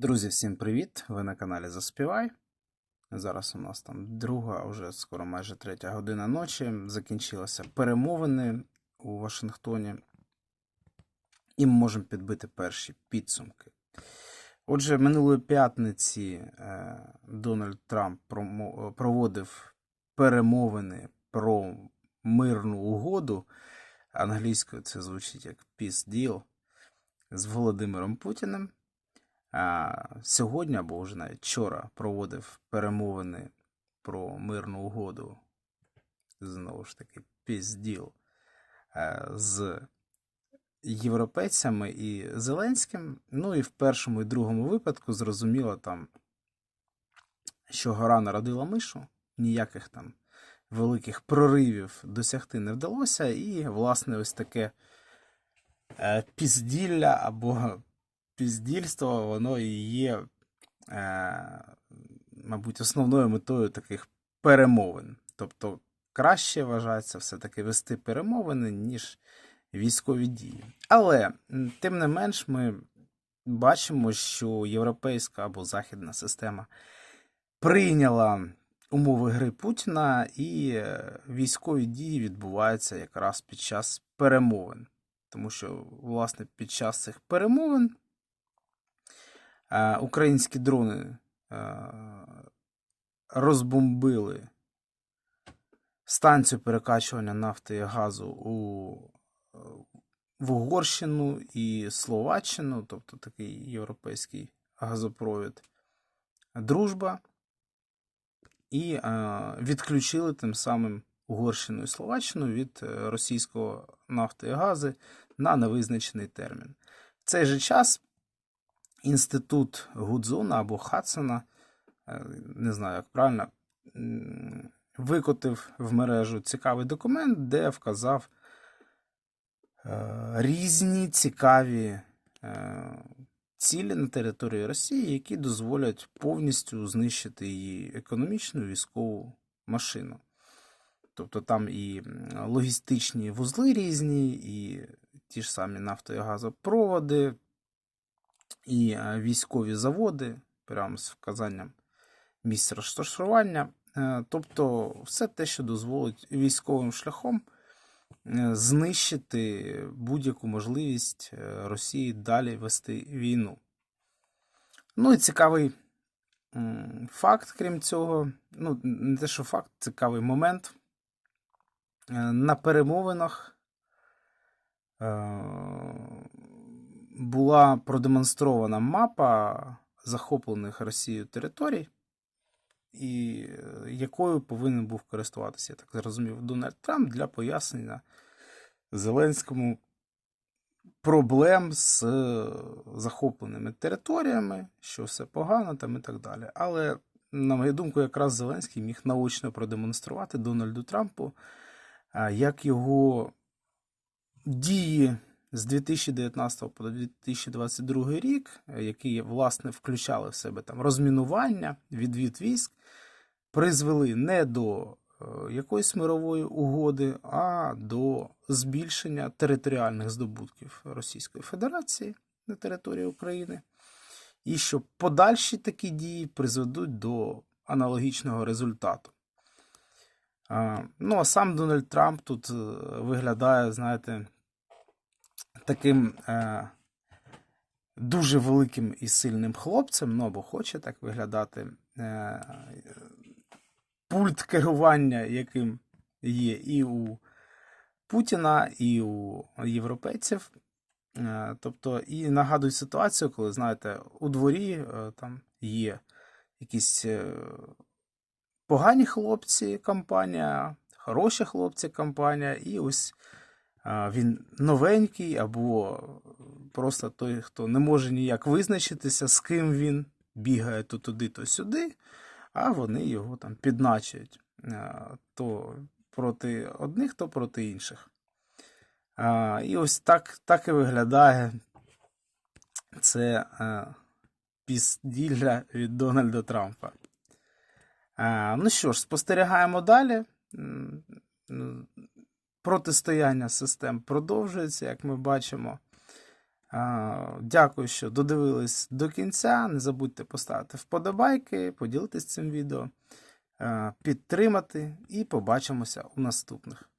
Друзі, всім привіт! Ви на каналі Заспівай. Зараз у нас там друга, вже скоро майже третя година ночі. Закінчилися перемовини у Вашингтоні, і ми можемо підбити перші підсумки. Отже, минулої п'ятниці е, Дональд Трамп проводив перемовини про мирну угоду. Англійською це звучить як Peace Deal з Володимиром Путіним. Сьогодні або вже навіть вчора проводив перемовини про мирну угоду, знову ж таки, пізділ е, з європейцями і Зеленським. Ну і в першому і другому випадку зрозуміло там, що гора народила мишу, ніяких там великих проривів досягти не вдалося, і, власне, ось таке е, пізділля або піздільство, воно і є, е, мабуть, основною метою таких перемовин. Тобто краще вважається все-таки вести перемовини, ніж військові дії. Але, тим не менш, ми бачимо, що європейська або західна система прийняла умови гри Путіна, і е, військові дії відбуваються якраз під час перемовин. Тому що, власне, під час цих перемовин українські дрони е, розбомбили станцію перекачування нафти і газу у, е, в Угорщину і Словаччину, тобто такий європейський газопровід, дружба, і е, відключили тим самим Угорщину і Словаччину від е, російського нафти і гази на невизначений термін. В цей же час інститут Гудзона або Хадсона, е, не знаю, як правильно, викотив в мережу цікавий документ, де вказав е, різні цікаві е, цілі на території Росії, які дозволять повністю знищити її економічну військову машину. Тобто там і логістичні вузли різні, і ті ж самі нафто- і газопроводи, і е, військові заводи, прямо з вказанням місць розташування. Е, Тобто все те, що дозволить військовим шляхом е, знищити будь-яку можливість Росії далі вести війну. Ну і цікавий факт, крім цього, ну, не те, що факт, цікавий момент. На перемовинах була продемонстрована мапа захоплених Росією територій, і е, якою повинен був користуватися, я так зрозумів, Дональд Трамп для пояснення Зеленському проблем з е, захопленими територіями, що все погано там і так далі. Але, на мою думку, якраз Зеленський міг наочно продемонструвати Дональду Трампу, як його дії з 2019 по 2022 рік, е, які власне включали в себе там розмінування, відвід військ, призвели не до е, якоїсь мирової угоди, а до збільшення територіальних здобутків Російської Федерації на території України, і що подальші такі дії призведуть до аналогічного результату. Ну, а сам Дональд Трамп тут е, виглядає, знаєте, таким е, дуже великим і сильним хлопцем, ну або хоче так виглядати. Е, пульт керування, яким є і у Путіна, і у європейців. Е, Тобто, і нагадують ситуацію, коли, знаєте, у дворі е, там є якісь е, погані хлопці компанія, хороші хлопці компанія, і ось він новенький, або просто той, хто не може ніяк визначитися, з ким він бігає то туди, то сюди, а вони його там підначують то проти одних, то проти інших. І ось так, так і виглядає це пізділля від Дональда Трампа. Ну що ж, спостерігаємо далі. Протистояння систем продовжується, як ми бачимо. Дякую, що додивились до кінця. Не забудьте поставити вподобайки, поділитись цим відео, підтримати і побачимося у наступних.